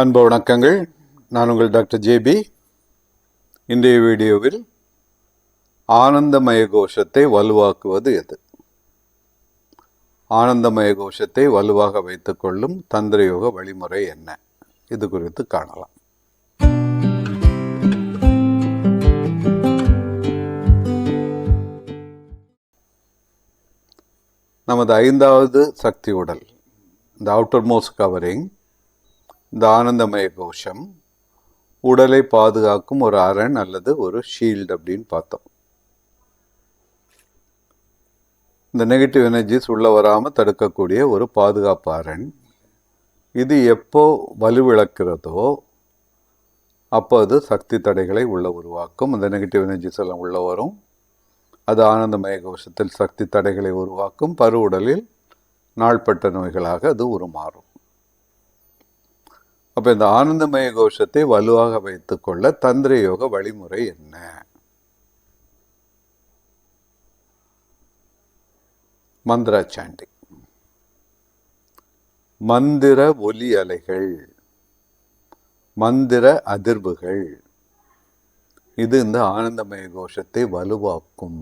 அன்பு வணக்கங்கள். நான் உங்கள் டாக்டர் ஜேபி. இன்றைய வீடியோவில் ஆனந்தமய கோஷத்தை வலுவாக்குவது எது? ஆனந்தமய கோஷத்தை வலுவாக வைத்துக்கொள்ளும் தந்திரயோக வழிமுறை என்ன? இது குறித்து காணலாம். நமது ஐந்தாவது சக்தி உடல் இந்த அவுட்டர் மோஸ்ட் கவரிங் இந்த ஆனந்தமய கோஷம் உடலை பாதுகாக்கும் ஒரு அரண் அல்லது ஒரு ஷீல்டு அப்படின்னு பார்த்தோம். இந்த நெகட்டிவ் எனர்ஜிஸ் உள்ள வராமல் தடுக்கக்கூடிய ஒரு பாதுகாப்பு அரண். இது எப்போ வலுவிழக்கிறதோ அப்போ அது சக்தி தடைகளை உள்ள உருவாக்கும். அந்த நெகட்டிவ் எனர்ஜிஸ் எல்லாம் உள்ள வரும். அது ஆனந்தமய கோஷத்தில் சக்தி தடைகளை உருவாக்கும். பருவுடலில் உடலில் நாள்பட்ட நோய்களாக அது உருமாறும். அப்போ இந்த ஆனந்தமய கோஷத்தை வலுவாக வைத்துக்கொள்ள தந்திர யோக வழிமுறை என்ன? மந்திரா சாண்டிங் மந்திர ஒலி அலைகள். மந்திர அதிர்வுகள். இது இந்த ஆனந்தமய கோஷத்தை வலுவாக்கும்.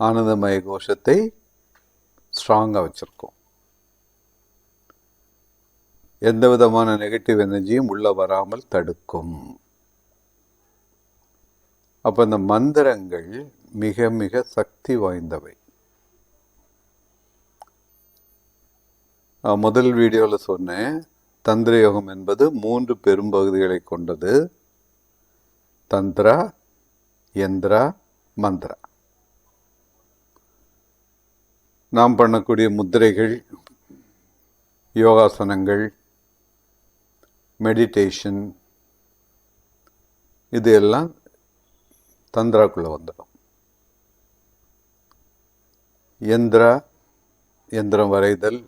ஆனந்தமய கோஷத்தை ஸ்ட்ராங்காக வச்சுருக்கோம். எந்த விதமான நெகட்டிவ் எனர்ஜியும் உள்ளே வராமல் தடுக்கும். அப்போ இந்த மந்திரங்கள் மிக மிக சக்தி வாய்ந்தவை. முதல் வீடியோவில் சொன்னேன் தந்திர யோகம் என்பது மூன்று பெரும்பகுதிகளை கொண்டது. தந்திரா யந்திரா மந்திரா. நாம் பண்ணக்கூடிய முத்திரைகள் யோகாசனங்கள் மெடிடேஷன் இது எல்லாம் தந்திராக்குள்ளே வந்துடும். எந்திரா எந்திரம் வரைதல்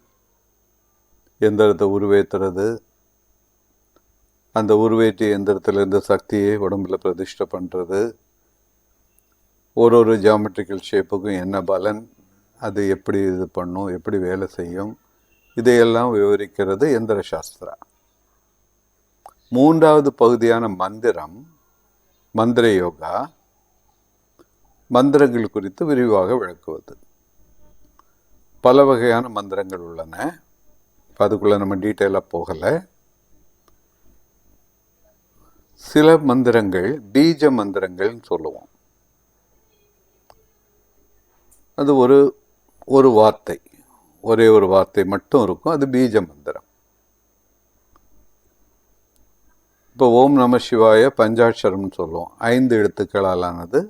எந்திரத்தை உருவேற்றுறது அந்த உருவேற்றிய எந்திரத்திலிருந்து சக்தியை உடம்புல பிரதிஷ்டை பண்ணுறது ஒரு ஒரு ஜியாமெட்ரிக்கல் ஷேப்புக்கும் என்ன பலன் அது எப்படி இது பண்ணும் எப்படி வேலை செய்யும் இதையெல்லாம் விவரிக்கிறது எந்திர சாஸ்திரா மூன்றாவது பகுதியான மந்திரம் மந்திர யோகா மந்திரங்கள் குறித்து விரிவாக விளக்குவது பல வகையான மந்திரங்கள் உள்ளன. இப்போ அதுக்குள்ளே நம்ம டீட்டெயிலாக போகலை. சில மந்திரங்கள் பீஜ மந்திரங்கள்னு சொல்லுவோம். அது ஒரு ஒரு வார்த்தை. ஒரே ஒரு வார்த்தை மட்டும் இருக்கும். அது பீஜ மந்திரம். இப்போ ஓம் நம சிவாய பஞ்சாட்சரம்னு சொல்லுவோம். ஐந்து எழுத்துக்களாலானது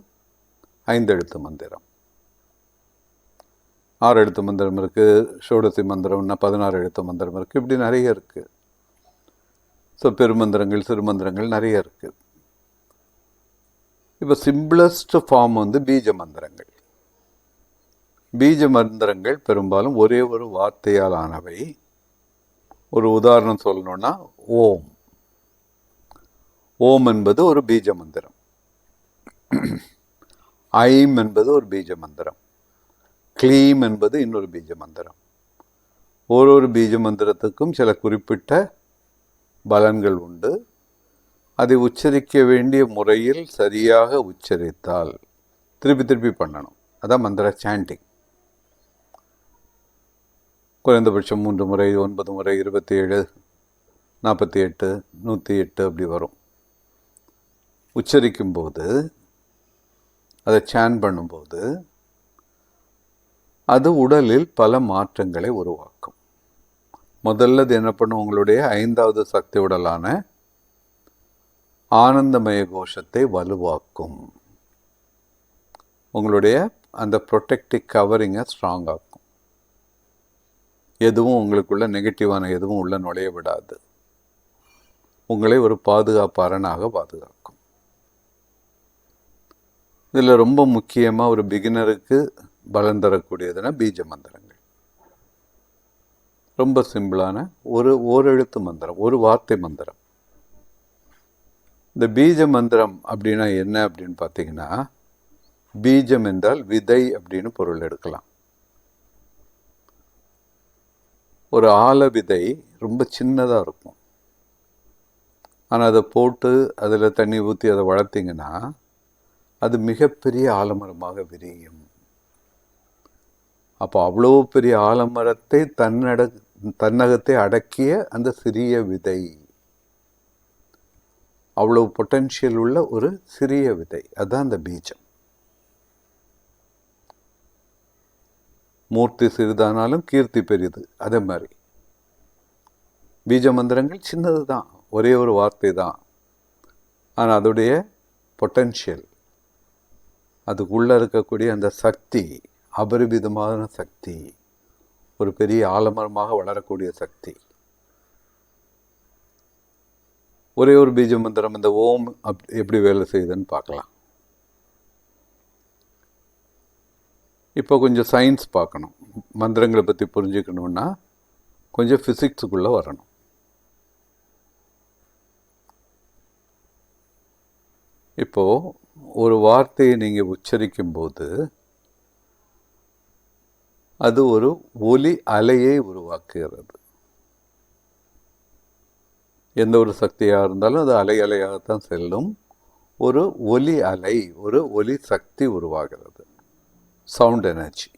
ஐந்து எழுத்து மந்திரம். ஆறு எழுத்து மந்திரம் இருக்குது ஷோடசி மந்திரம்னா பதினாறு எழுத்து மந்திரம் இருக்குது இப்படி நிறைய இருக்குது ஸோ பெருமந்திரங்கள் சிறுமந்திரங்கள் நிறைய இருக்குது இப்போ சிம்பிளஸ்ட் ஃபார்ம் வந்து பீஜ மந்திரங்கள். பீஜ மந்திரங்கள் பெரும்பாலும் ஒரே ஒரு வார்த்தையால் ஆனவை ஒரு உதாரணம் சொல்லணுன்னா ஓம். ஓம் என்பது ஒரு பீஜ மந்திரம் ஐம் என்பது ஒரு பீஜ மந்திரம் க்ளீம் என்பது இன்னொரு பீஜ மந்திரம் ஒரு ஒரு பீஜ மந்திரத்துக்கும் சில குறிப்பிட்ட பலன்கள் உண்டு. அதை உச்சரிக்க வேண்டிய முறையில் சரியாக உச்சரித்தால் திருப்பி திருப்பி பண்ணணும். அதான் மந்திர சாண்டிங் குறைந்தபட்சம் மூன்று முறை ஒன்பது முறை இருபத்தி ஏழு நாற்பத்தி எட்டு நூற்றி எட்டு அப்படி வரும். உச்சரிக்கும்போது அதை சேன் பண்ணும்போது அது உடலில் பல மாற்றங்களை உருவாக்கும். முதல்ல அது என்ன பண்ணும்? உங்களுடைய ஐந்தாவது சக்தி உடலான ஆனந்தமய கோஷத்தை வலுவாக்கும். உங்களுடைய அந்த ப்ரொடெக்டிவ் கவரிங்கை ஸ்ட்ராங் ஆக்கும். எதுவும் உங்களுக்குள்ள நெகட்டிவான எதுவும் உள்ள நுழைய விடாது. உங்களை ஒரு பாதுகாப்பு அரணாக பாதுகாக்கும். இதில் ரொம்ப முக்கியமாக ஒரு பிகினருக்கு பலன் தரக்கூடியதுன்னா பீஜ மந்திரங்கள். ரொம்ப சிம்பிளான ஒரு ஓரெழுத்து மந்திரம் ஒரு வார்த்தை மந்திரம். இந்த பீஜ மந்திரம் அப்படின்னா என்ன அப்படின்னு பார்த்தீங்கன்னா பீஜம் என்றால் விதை அப்படின்னு பொருள் எடுக்கலாம். ஒரு ஆல விதை ரொம்ப சின்னதாக இருக்கும். ஆனால் அதை போட்டு அதில் தண்ணி ஊற்றி அதை வளர்த்திங்கன்னா அது மிகப்பெரிய ஆலமரமாக விரியும். அப்போ அவ்வளோ பெரிய ஆலமரத்தை தன்னட தன்னகத்தை அடக்கிய அந்த சிறிய விதை. அவ்வளோ பொட்டென்ஷியல் உள்ள ஒரு சிறிய விதை. அதுதான் அந்த பீஜம். மூர்த்தி சிறிதானாலும் கீர்த்தி பெரியது அதே மாதிரி. பீஜ மந்திரங்கள் சின்னது தான் ஒரே ஒரு வார்த்தை தான் ஆனால் அதோடைய பொட்டென்ஷியல் அதுக்குள்ளே இருக்கக்கூடிய அந்த சக்தி அபரிவிதமான சக்தி ஒரு பெரிய ஆலமரமாக வளரக்கூடிய சக்தி. ஒரே ஒரு பீஜ மந்திரம் இந்த ஓம் அப் எப்படி வேலை செய்யுதுன்னு பார்க்கலாம். இப்போ கொஞ்சம் சயின்ஸ் பார்க்கணும். மந்திரங்களை பற்றி புரிஞ்சுக்கணுன்னா கொஞ்சம் ஃபிசிக்ஸுக்குள்ளே வரணும். இப்போது ஒரு வார்த்தையை நீங்கள் உச்சரிக்கும்போது அது ஒரு ஒலி அலையை உருவாக்குகிறது. எந்த ஒரு சக்தியாக இருந்தாலும் அது அலை அலையாகத்தான் செல்லும். ஒரு ஒலி அலை ஒரு ஒலி சக்தி உருவாகிறது. சவுண்ட் எனர்ஜி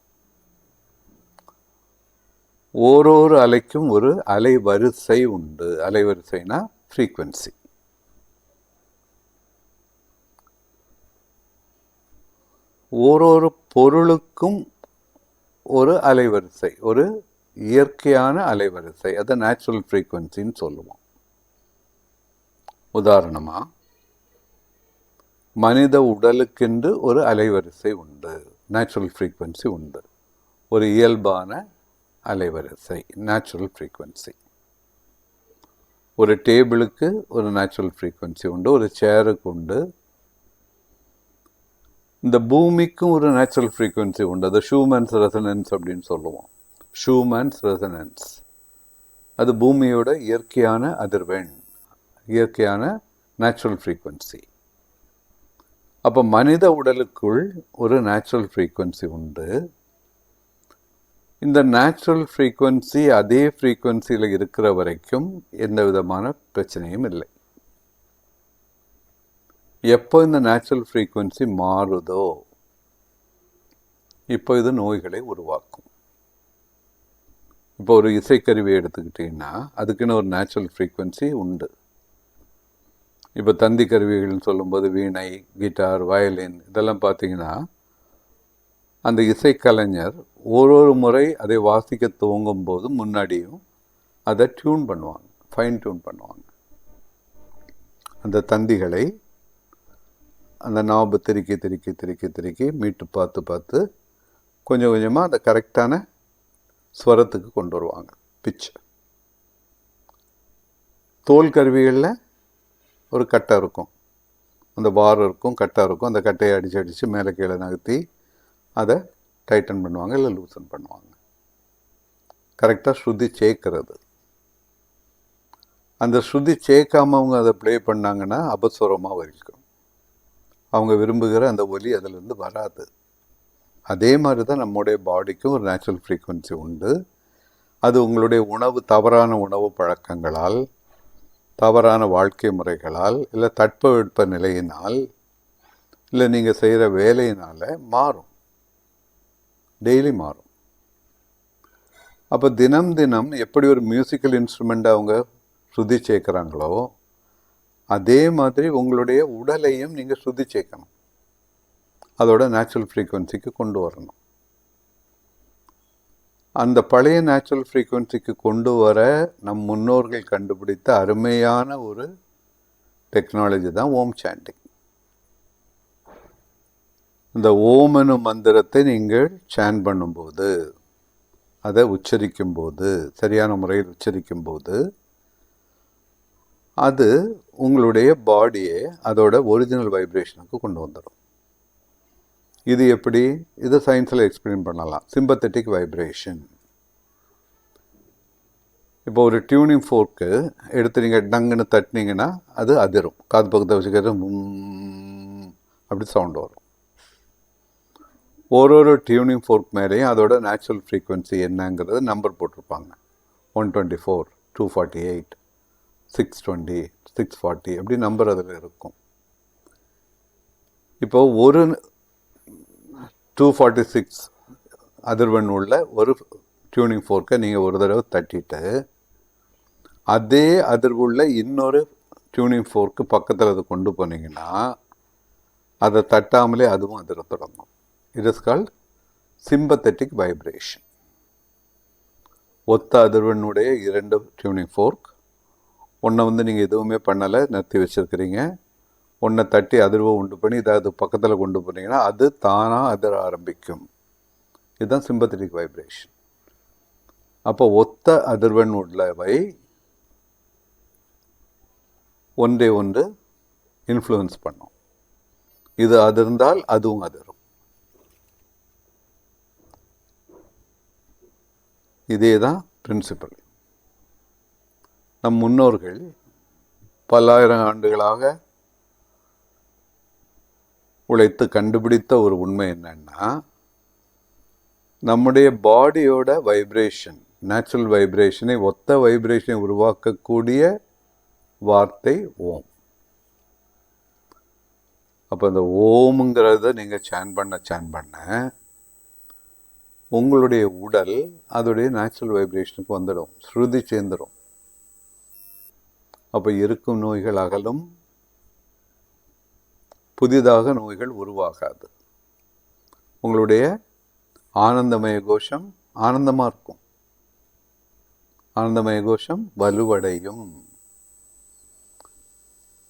ஓரொரு அலைக்கும் ஒரு அலைவரிசை உண்டு. அலைவரிசைனா ஃப்ரீக்குவென்சி ஓரொரு பொருளுக்கும் ஒரு அலைவரிசை ஒரு இயற்கையான அலைவரிசை. அதை நேச்சுரல் ஃப்ரீக்குவென்சின்னு சொல்லுவோம். உதாரணமாக மனித உடலுக்கென்று ஒரு அலைவரிசை உண்டு. நேச்சுரல் ஃப்ரீக்குவென்சி உண்டு. ஒரு இயல்பான அலைவரிசை நேச்சுரல் ஃப்ரீக்குவென்சி ஒரு டேபிளுக்கு ஒரு நேச்சுரல் ஃப்ரீக்குவென்சி உண்டு ஒரு சேருக்கு உண்டு இந்த பூமிக்கும் ஒரு நேச்சுரல் ஃப்ரீக்வன்சி உண்டு. அது ஷூமேன்ஸ் ரெசனன்ஸ் அப்படின்னு சொல்லுவோம். ஷூமேன்ஸ் ரெசனன்ஸ் அது பூமியோட இயற்கையான அதிர்வெண் இயற்கையான நேச்சுரல் ஃப்ரீக்வன்சி அப்போ மனித உடலுக்குள் ஒரு நேச்சுரல் ஃப்ரீக்வன்சி உண்டு. இந்த நேச்சுரல் ஃப்ரீக்வன்சி அதே ஃப்ரீக்வன்சியில் இருக்கிற வரைக்கும் எந்த விதமான பிரச்சனையும் இல்லை. எப்போ இந்த நேச்சுரல் ஃப்ரீக்குவென்சி மாறுதோ இப்போ இது நோய்களை உருவாக்கும். இப்போ ஒரு இசைக்கருவி எடுத்துக்கிட்டிங்கன்னா அதுக்குன்னு ஒரு நேச்சுரல் ஃப்ரீக்குவென்சி உண்டு. இப்போ தந்தி கருவிகள்னு சொல்லும்போது வீணை கிட்டார் வயலின் இதெல்லாம் பார்த்தீங்கன்னா அந்த இசைக்கலைஞர் ஒரு ஒரு முறை அதை வாசிக்க துவங்கும் போது முன்னாடியும் அதை டியூன் பண்ணுவாங்க ஃபைன் டியூன் பண்ணுவாங்க. அந்த தந்திகளை அந்த நாபை திருக்கி திருக்கி திருக்கி திருக்கி மீட்டு பார்த்து பார்த்து கொஞ்சம் கொஞ்சமாக அந்த கரெக்டான ஸ்வரத்துக்கு கொண்டு வருவாங்க. பிச்சு. தோல் கருவிகளில் ஒரு கட்டை இருக்கும். அந்த பார் இருக்கும் கட்டை இருக்கும். அந்த கட்டையை அடித்து அடித்து மேலே கீழே நகர்த்தி அதை டைட்டன் பண்ணுவாங்க இல்லை லூசன் பண்ணுவாங்க. கரெக்டாக ஸ்ருதி சேர்க்கறது. அந்த ஸ்ருதி சேர்க்காம அவங்க அதை ப்ளே பண்ணாங்கன்னா அபஸ்வரமாக வரைக்கும். அவங்க விரும்புகிற அந்த ஒலி அதிலிருந்து வராது. அதே மாதிரி தான் நம்முடைய பாடிக்கும் ஒரு நேச்சுரல் ஃப்ரீக்குவென்சி உண்டு. அது உங்களுடைய உணவு தவறான உணவு பழக்கங்களால் தவறான வாழ்க்கை முறைகளால் இல்லை தட்பவெட்ப நிலையினால் இல்லை நீங்கள் செய்கிற வேலையினால் மாறும். டெய்லி மாறும். அப்போ தினம் தினம் எப்படி ஒரு மியூசிக்கல் இன்ஸ்ட்ருமெண்ட் அவங்க சுதி சேர்க்குறாங்களோ அதே மாதிரி உங்களுடைய உடலையும் நீங்கள் சுதி சேர்க்கணும் அதோட நேச்சுரல் ஃப்ரீக்குவென்சிக்கு கொண்டு வரணும். அந்த பழைய நேச்சுரல் ஃப்ரீக்குவென்சிக்கு கொண்டு வர நம் முன்னோர்கள் கண்டுபிடித்த அருமையான ஒரு டெக்னாலஜி தான் ஓம் சாண்டிங் இந்த ஓம் எனும் மந்திரத்தை நீங்கள் சேன் பண்ணும்போது அதை உச்சரிக்கும் போது சரியான முறையில் உச்சரிக்கும் போது அது உங்களுடைய பாடியை அதோட ஒரிஜினல் வைப்ரேஷனுக்கு கொண்டு வந்துடும் இது எப்படி? இது சயின்ஸில் எக்ஸ்பிளைன் பண்ணலாம். சிம்பத்தட்டிக் வைப்ரேஷன் இப்போ ஒரு டியூனிங் ஃபோர்க்கு எடுத்து நீங்கள் டங்குன்னு தட்டினீங்கன்னா அது அதிரும். காது பக்கத்தை வச்சுக்கிறது அப்படி சவுண்ட் வரும். ஒரு ஒரு டியூனிங் ஃபோர்க் மேலேயும் அதோட நேச்சுரல் ஃப்ரீக்குவென்சி என்னங்கிறது நம்பர் போட்டிருப்பாங்க. One twenty four two forty eight six twenty six forty அப்படி நம்பர் அதில் இருக்கும். இப்போ ஒரு டூ ஃபார்ட்டி சிக்ஸ் அதிர்வெண் உள்ள ஒரு டியூனிங் ஃபோர்க்கை நீங்கள் ஒரு தடவை தட்டிட்டு அதே அதிர்வுள்ள இன்னொரு டியூனிங் ஃபோர்க்கு பக்கத்தில் அதை கொண்டு போனீங்கன்னா அதை தட்டாமலே அதுவும் அதிர தொடங்கும். It is called sympathetic vibration ஒத்த அதிர்வெண்ணுடைய இரண்டு டியூனிங் ஃபோர்க் ஒன்றை வந்து நீங்கள் எதுவுமே பண்ணலை நிறுத்தி வச்சுருக்கிறீங்க. ஒன்றை தட்டி அதிர்வை உண்டு பண்ணி இதை அது பக்கத்தில் கொண்டு போனீங்கன்னா அது தானாக அதிர ஆரம்பிக்கும். இதுதான் சிம்பத்தட்டிக் வைப்ரேஷன் அப்போ ஒத்த அதிர்வெண் உள்ளவை ஒன்றை ஒன்று இன்ஃப்ளூயன்ஸ் பண்ணும். இது அதிர்ந்தால் அதுவும் அதிரும். இதே தான் பிரின்சிபல் நம் முன்னோர்கள் பல்லாயிரம் ஆண்டுகளாக உழைத்து கண்டுபிடித்த ஒரு உண்மை என்னன்னா நம்முடைய பாடியோட வைப்ரேஷன் நேச்சுரல் வைப்ரேஷனை ஒத்த வைப்ரேஷனை உருவாக்கக்கூடிய வார்த்தை ஓம். அப்போ இந்த ஓமுங்கிறத நீங்கள் சேன் பண்ண சேன் பண்ண உங்களுடைய உடல் அதோடைய நேச்சுரல் வைப்ரேஷனுக்கு வந்துடும் ஸ்ருதி சேர்ந்துடும் அப்போ இருக்கும் நோய்கள் அகலும். புதிதாக நோய்கள் உருவாகாது. உங்களுடைய ஆனந்தமய கோஷம் ஆனந்தமாக இருக்கும். ஆனந்தமய கோஷம் வலுவடையும்.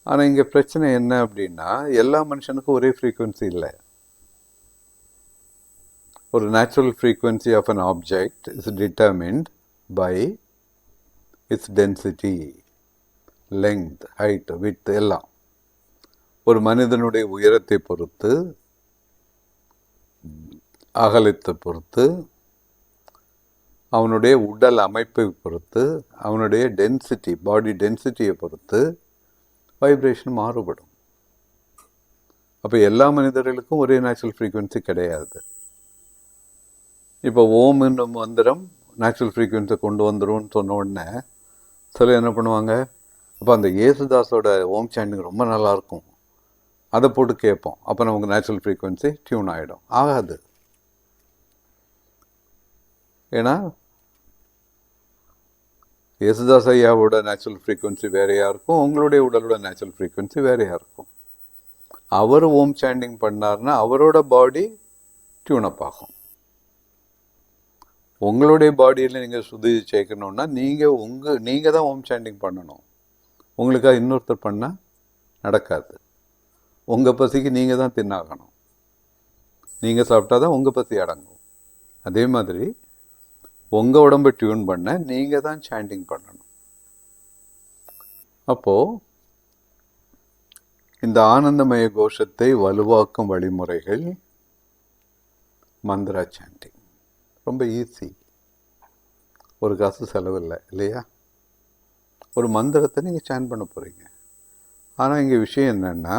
ஆனால் இங்கே பிரச்சனை என்ன அப்படின்னா எல்லா மனுஷனுக்கும் ஒரே ஃப்ரீக்குவென்சி இல்லை. ஒரு natural frequency of an object is determined by its density length height width எல்லாம். ஒரு மனிதனுடைய உயரத்தை பொறுத்து அகலத்தை பொறுத்து அவனுடைய உடல் அமைப்பை பொறுத்து அவனுடைய டென்சிட்டி பாடி டென்சிட்டியை பொறுத்து வைப்ரேஷன் மாறுபடும். அப்போ எல்லா மனிதர்களுக்கும் ஒரே நேச்சுரல் ஃப்ரீக்குவென்சி கிடையாது. இப்போ ஓம் என்னும் மந்திரம் நேச்சுரல் ஃப்ரீக்குவென்சி கொண்டு வந்துரும்னு சொன்ன உடனே சில என்ன பண்ணுவாங்க? அப்போ அந்த ஏசுதாஸோட ஓம் சாண்டிங் ரொம்ப நல்லாயிருக்கும். அதை போட்டு கேட்போம். அப்போ நமக்கு நேச்சுரல் ஃப்ரீக்குவென்சி டியூன் ஆகிடும் ஆகாது. ஏன்னா யேசுதாஸ் ஐயாவோட நேச்சுரல் ஃப்ரீக்குவென்சி வேறையாக இருக்கும். உங்களுடைய உடலோட நேச்சுரல் ஃப்ரீக்குவென்சி வேறையாக இருக்கும். அவர் ஓம் சாண்டிங் பண்ணார்னா அவரோட பாடி டியூனப் ஆகும். உங்களுடைய பாடியில் நீங்கள் சுதி சேர்க்கணுன்னா நீங்கள் உங்கள் நீங்கள் தான் ஓம் சாண்டிங் பண்ணணும். உங்களுக்காக இன்னொருத்தர் பண்ணால் நடக்காது. உங்கள் பசிக்கு நீங்கள் தான் தின்னாகணும். நீங்கள் சாப்பிட்டா தான் உங்கள் பசி அடங்கும். அதே மாதிரி உங்கள் உடம்பை டியூன் பண்ண நீங்கள் தான் சாண்டிங் பண்ணணும். அப்போது இந்த ஆனந்தமய கோஷத்தை வலுவாக்கும் வழிமுறைகள் மந்திரா சாண்டிங். ரொம்ப ஈஸி ஒரு காசு செலவில்லை இல்லையா? ஒரு மந்திரத்தை நீங்கள் சேன் பண்ண போகிறீங்க ஆனால் இங்கே விஷயம் என்னென்னா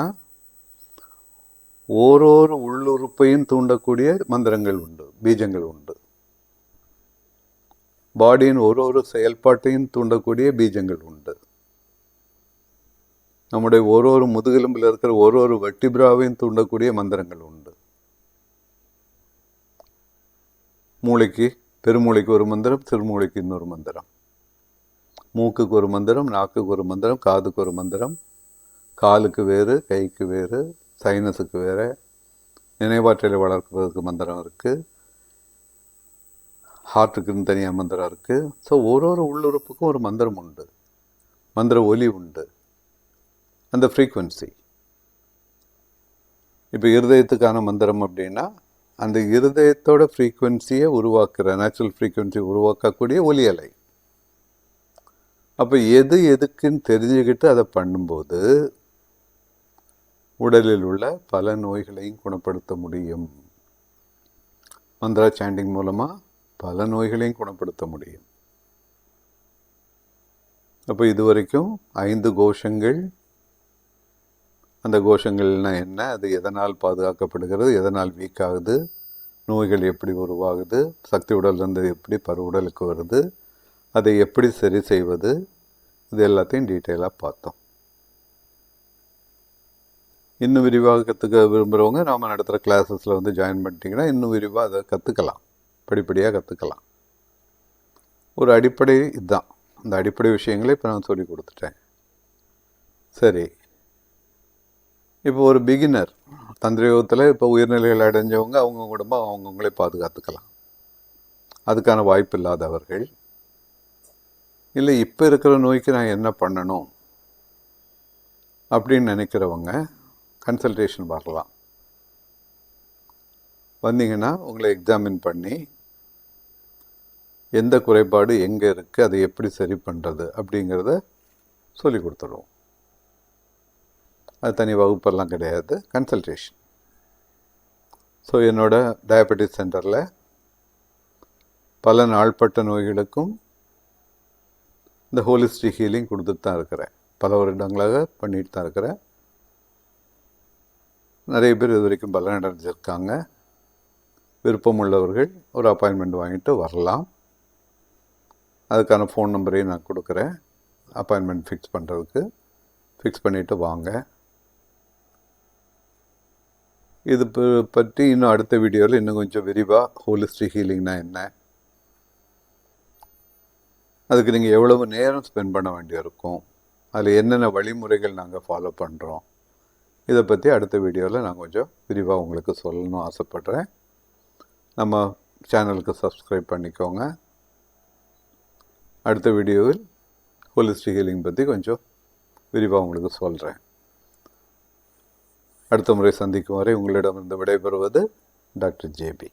ஓரொரு உள்ளுறுப்பையும் தூண்டக்கூடிய மந்திரங்கள் உண்டு பீஜங்கள் உண்டு. பாடியின் ஒரு ஒரு செயல்பாட்டையும் தூண்டக்கூடிய பீஜங்கள் உண்டு. நம்முடைய ஒரு ஒரு முதுகெலும்பில் இருக்கிற ஒரு ஒரு வெட்டிபிராவையும் தூண்டக்கூடிய மந்திரங்கள் உண்டு. மூளைக்கு பெருமூளைக்கு ஒரு மந்திரம் சிறுமூளைக்கு இன்னொரு மந்திரம். மூக்குக்கு ஒரு மந்திரம் நாக்குக்கு ஒரு மந்திரம் காதுக்கு ஒரு மந்திரம். காலுக்கு வேறு கைக்கு வேறு சைனஸுக்கு வேறு. நினைவாற்றலை வளர்க்குறதுக்கு மந்திரம் இருக்குது ஹார்ட்டுக்குன்னு தனியாக மந்திரம் இருக்குது ஸோ ஒரு ஒரு உள்ளுறுப்புக்கும் ஒரு மந்திரம் உண்டு. மந்திர ஒலி உண்டு. அந்த ஃப்ரீக்குவென்சி இப்போ இருதயத்துக்கான மந்திரம் அப்படின்னா அந்த இருதயத்தோட ஃப்ரீக்குவென்சியை உருவாக்குற நேச்சுரல் ஃப்ரீக்குவென்சி உருவாக்கக்கூடிய ஒலி அலை. அப்போ எது எதுக்குன்னு தெரிஞ்சுக்கிட்டு அதை பண்ணும்போது உடலில் உள்ள பல நோய்களையும் குணப்படுத்த முடியும். மந்திரா சாண்டிங் மூலமாக பல நோய்களையும் குணப்படுத்த முடியும். அப்போ இது வரைக்கும் ஐந்து கோஷங்கள். அந்த கோஷங்கள்னா என்ன? அது எதனால் பாதுகாக்கப்படுகிறது? எதனால் வீக் ஆகுது நோய்கள் எப்படி உருவாகுது? சக்தி உடல்லேருந்து எப்படி பருவ உடலுக்கு வருது? அதை எப்படி சரி செய்வது? இது எல்லாத்தையும் டீட்டெயிலாக பார்த்தோம். இன்னும் விரிவாக கற்றுக்க விரும்புகிறவங்க நாம் நடத்துகிற கிளாஸஸில் வந்து ஜாயின் பண்ணிட்டீங்கன்னா இன்னும் விரிவாக அதை கற்றுக்கலாம் படிப்படியாக கற்றுக்கலாம் ஒரு அடிப்படை இதுதான். அந்த அடிப்படை விஷயங்களே இப்போ நான் சொல்லி கொடுத்துட்டேன். சரி. இப்போ ஒரு பிகினர் தந்திரயோகத்தில் இப்போ உயிர்நிலைகள் அடைஞ்சவங்க அவங்க குடும்பம் அவங்கவுங்களே பாதுகாத்துக்கலாம். அதுக்கான வாய்ப்பு இல்லாதவர்கள் இல்லை இப்போ இருக்கிற நோய்க்கு நான் என்ன பண்ணணும்? அப்படின்னு நினைக்கிறவங்க கன்சல்டேஷன் வரலாம் வந்தீங்கன்னா உங்களை எக்ஸாமின் பண்ணி எந்த குறைபாடு எங்கே இருக்குது அதை எப்படி சரி பண்ணுறது அப்படிங்கிறத சொல்லி கொடுத்துடுவோம். அது தனி வகுப்பெல்லாம் கிடையாது கன்சல்டேஷன் ஸோ என்னோடய டயபெட்டிஸ் சென்டரில் பல நாள்பட்ட நோய்களுக்கும் இந்த ஹோலிஸ்டிக் ஹீலிங் கொடுத்துட்டு தான் இருக்கிறேன். பல வருடங்களாக பண்ணிட்டு தான் இருக்கிறேன். நிறைய பேர் இது வரைக்கும் பலனடைஞ்சிருக்காங்க. விருப்பம் உள்ளவர்கள் ஒரு அப்பாயின்மெண்ட் வாங்கிட்டு வரலாம். அதுக்கான ஃபோன் நம்பரையும் நான் கொடுக்குறேன். அப்பாயின்மெண்ட் ஃபிக்ஸ் பண்ணுறதுக்கு ஃபிக்ஸ் பண்ணிவிட்டு வாங்க. இது பற்றி இன்னும் அடுத்த வீடியோவில் இன்னும் கொஞ்சம் விரிவாக ஹோலிஸ்டிக் ஹீலிங்னா என்ன? அதுக்கு நீங்கள் எவ்வளவு நேரம் ஸ்பெண்ட் பண்ண வேண்டியிருக்கும்? அதில் என்னென்ன வழிமுறைகள் நாங்கள் ஃபாலோ பண்ணுறோம் இதை பற்றி அடுத்த வீடியோவில் நான் கொஞ்சம் விரிவாக உங்களுக்கு சொல்லணும்னு ஆசைப்பட்றேன். நம்ம சேனலுக்கு சப்ஸ்கிரைப் பண்ணிக்கோங்க. அடுத்த வீடியோவில் ஹோலிஸ்டிக் ஹீலிங் பற்றி கொஞ்சம் விரிவாக உங்களுக்கு சொல்கிறேன் அடுத்த முறை சந்திக்கும் வரை உங்களிடமிருந்து விடைபெறுவது டாக்டர் ஜேபி